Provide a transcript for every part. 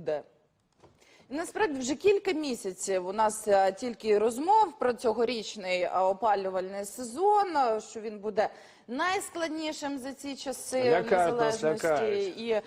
буде. Насправді вже кілька місяців у нас е, тільки розмов про цьогорічний е, опалювальний сезон, е, що він буде найскладнішим за ці часи Лякають незалежності. лякають. І е,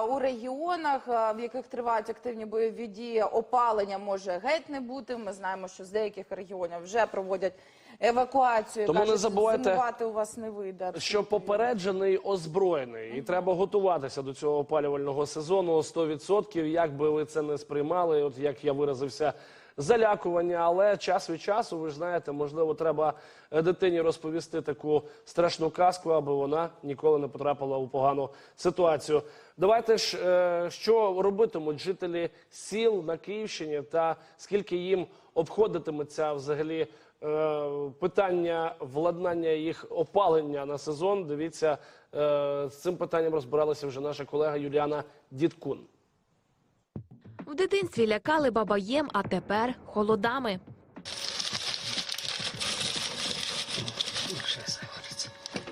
у регіонах, в яких тривають активні бойові дії, опалення може геть не бути. Ми знаємо, що з деяких регіонів вже проводять евакуацію. Тому не Кажуть, забувайте, у вас не вийде. Що попереджений озброєний, і треба готуватися до цього опалювального сезону 100%, як би ви це не сприймали, от як я виразився, залякування. Але час від часу, ви ж знаєте, можливо, треба е, дитині розповісти таку страшну казку, аби вона ніколи не потрапила у погану ситуацію. Давайте ж, е, що робитимуть жителі сіл на Київщині, та скільки їм обходитиметься взагалі питання владнання їх опалення на сезон. Дивіться, е, з цим питанням розбиралася вже наша колега Юліана Дідкун. В дитинстві лякали бабаєм, а тепер холодами.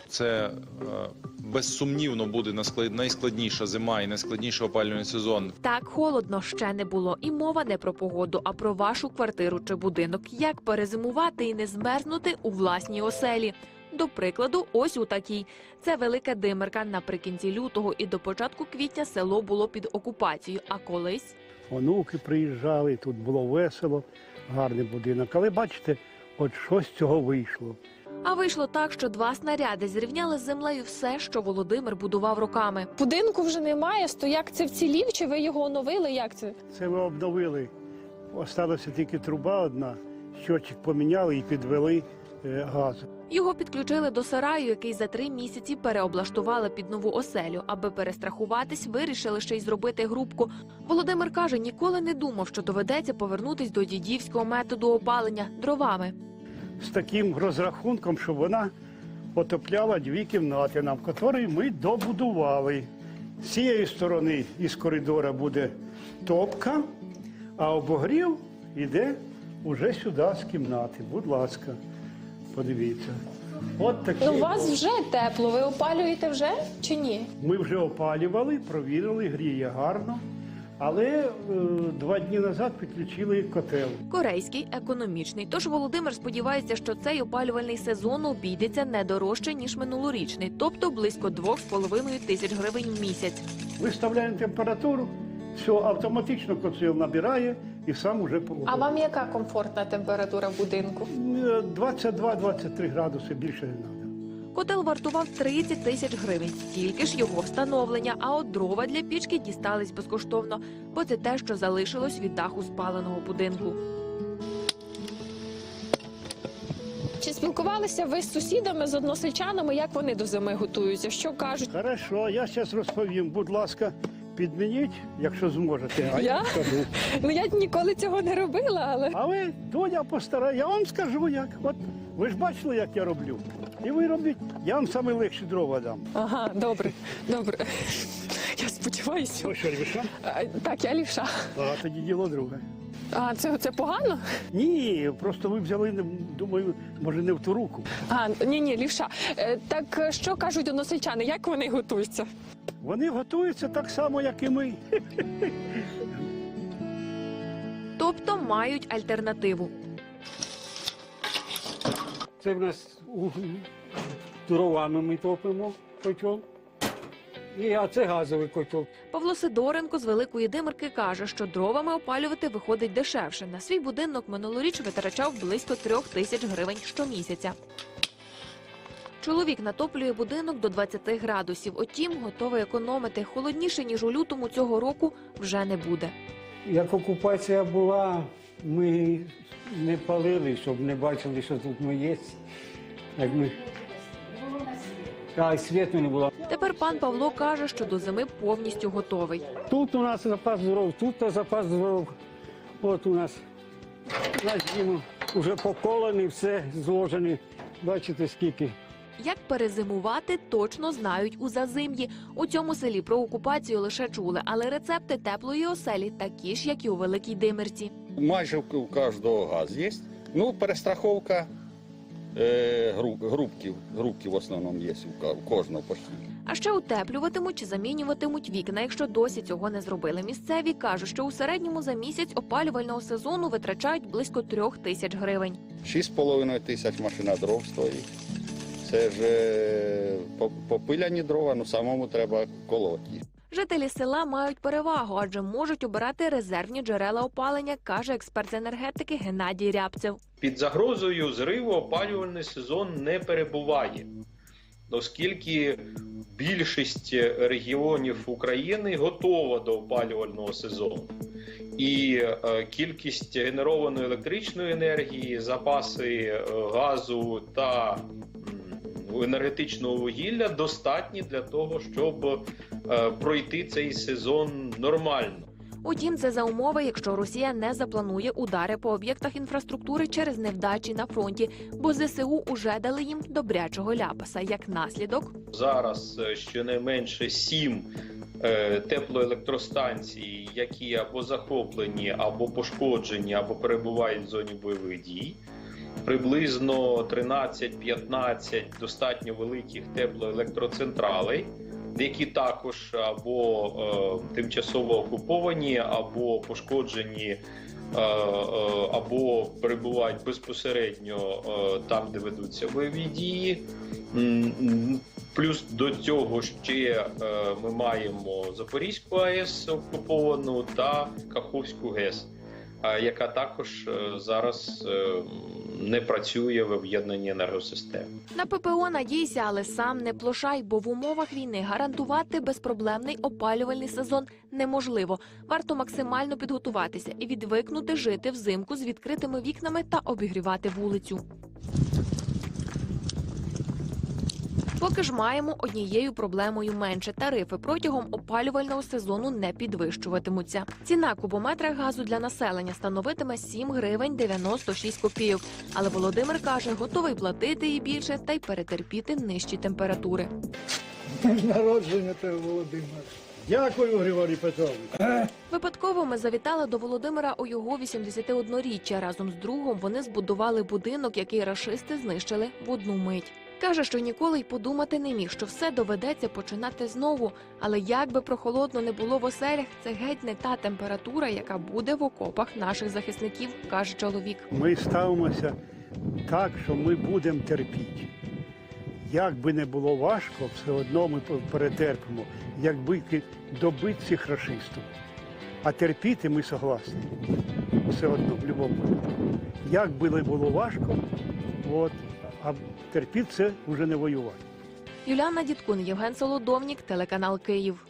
Це е, безсумнівно буде насклад- найскладніша зима і найскладніший опалювальний сезон. Так холодно ще не було. І мова не про погоду, а про вашу квартиру чи будинок. Як перезимувати і не змерзнути у власній оселі. До прикладу, ось у такій. Це велика димерка. Наприкінці лютого і до початку квітня село було під окупацією. А колись онуки приїжджали, тут було весело, гарний будинок. Але бачите, от що з цього вийшло. А вийшло так, що два снаряди зрівняли з землею все, що Володимир будував роками. Будинку вже немає, стояк це вцілів, чи ви його оновили? Як це? Це ми обновили. Осталася тільки труба одна, щотчик поміняли і підвели е, газ. Його підключили до сараю, який за три місяці переоблаштували під нову оселю. Аби перестрахуватись, вирішили ще й зробити грубку. Володимир каже, ніколи не думав, що доведеться повернутись до дідівського методу опалення дровами. З таким розрахунком, щоб вона отопляла дві кімнати, нам які ми добудували. З цієї сторони із коридора буде топка, а обогрів йде уже сюди з кімнати. Будь ласка, подивіться. От такі. Ну, у вас вже тепло. Ви опалюєте вже чи ні? Ми вже опалювали, провірили, гріє гарно. Але е, два дні назад підключили котел. Корейський економічний. Тож Володимир сподівається, що цей опалювальний сезон обійдеться не дорожче ніж минулорічний, тобто близько 2,5 тисяч гривень в місяць. Виставляємо температуру, все автоматично котел набирає і сам уже А вам яка комфортна температура будинку? 22-23 градуси більше не треба. Котел вартував 30 тисяч гривень, стільки ж його встановлення. А от дрова для пічки дістались безкоштовно, бо це те, що залишилось від даху спаленого будинку. Чи спілкувалися ви з сусідами, з односельчанами, як вони до зими готуються? Що кажуть? Хорошо, я зараз розповім. Будь ласка, підмініть, якщо зможете. А Я? скажу. Ну я ніколи цього не робила, але А ви, доня постарає, я вам скажу як. От ви ж бачили, як я роблю. І ви робіть, я вам саме легші дрова дам. ага, добре, добре. Я сподіваюся. Ви що, лівша? А, Так, я лівша. А тоді діло друге. А це, це погано? Ні, просто ви взяли, не- думаю, може не в ту руку. А ні, ні, лівша. Е, Так е, що кажуть односельчани? Як вони готуються? Вони готуються так само, як і ми. Тобто мають альтернативу. Це в нас дровами ми топимо котел. І, а це газовий котел. Павло Сидоренко з Великої Димирки каже, що дровами опалювати виходить дешевше. На свій будинок минулоріч витрачав близько трьох тисяч гривень щомісяця. Чоловік натоплює будинок до 20 градусів. Утім, готовий економити. Холодніше, ніж у лютому цього року, вже не буде. Як окупація була, ми не палили, щоб не бачили, що тут ми є. Як ми... А, і світу не було. Тепер пан Павло каже, що до зими повністю готовий. Тут у нас запас дров, тут запас дров. От у нас на зиму вже поколений, все зложений. Бачите, скільки. Як перезимувати, точно знають у зазим'ї. У цьому селі про окупацію лише чули, але рецепти теплої оселі такі ж, як і у Великій Димирці. Майже у кожного газ є. Ну, перестраховка е, гру- грубків. Грубки в основному є у кожного похід. А ще утеплюватимуть чи замінюватимуть вікна. Якщо досі цього не зробили місцеві, кажуть, що у середньому за місяць опалювального сезону витрачають близько трьох тисяч гривень. 6,5 тисяч машина дров стоїть. Це ж по- попиляні дрова, ну самому треба колоти. Жителі села мають перевагу, адже можуть обирати резервні джерела опалення, каже експерт з енергетики Геннадій Рябцев. під загрозою зриву опалювальний сезон не перебуває, оскільки більшість регіонів України готова до опалювального сезону. І е, кількість генерованої електричної енергії, запаси е, газу та енергетичного вугілля достатні для того, щоб е, пройти цей сезон нормально. Утім, це за умови, якщо Росія не запланує удари по об'єктах інфраструктури через невдачі на фронті, бо ЗСУ уже дали їм добрячого ляпаса. Як наслідок, Зараз е, щонайменше сім е, теплоелектростанцій, які або захоплені, або пошкоджені, або перебувають в зоні бойових дій. Приблизно 13-15 достатньо великих теплоелектроцентралей, які також або е, тимчасово окуповані, або пошкоджені, е, е, або перебувають безпосередньо е, там, де ведуться бойові дії. Плюс до цього ще е, ми маємо Запорізьку АЕС окуповану та Каховську ГЕС, яка також е, зараз е, не працює в об'єднанні енергосистем. на ППО надійся, але сам не плошай, бо в умовах війни гарантувати безпроблемний опалювальний сезон неможливо. Варто максимально підготуватися і відвикнути жити взимку з відкритими вікнами та обігрівати вулицю. Поки ж маємо однією проблемою менше. Тарифи протягом опалювального сезону не підвищуватимуться. Ціна кубометра газу для населення становитиме 7 гривень 96 копійок. Але Володимир каже, готовий платити і більше та й перетерпіти нижчі температури. Народження тебе, Володимир. Дякую, Григорій Петрович. Випадково ми завітали до Володимира у його 81-річчя. Разом з другом вони збудували будинок, який рашисти знищили в одну мить. Каже, що ніколи й подумати не міг, що все доведеться починати знову. Але як би прохолодно не було в оселях, це геть не та температура, яка буде в окопах наших захисників, каже чоловік. Ми ставимося так, що ми будемо терпіти. Як би не було важко, все одно ми перетерпимо, якби добити цих расистів. А терпіти ми согласні. Все одно, в будь-якому. Як би не було важко, от, а терпіти це вже не воювати. Юліана Діткун, Євген Солодовнік, телеканал Київ.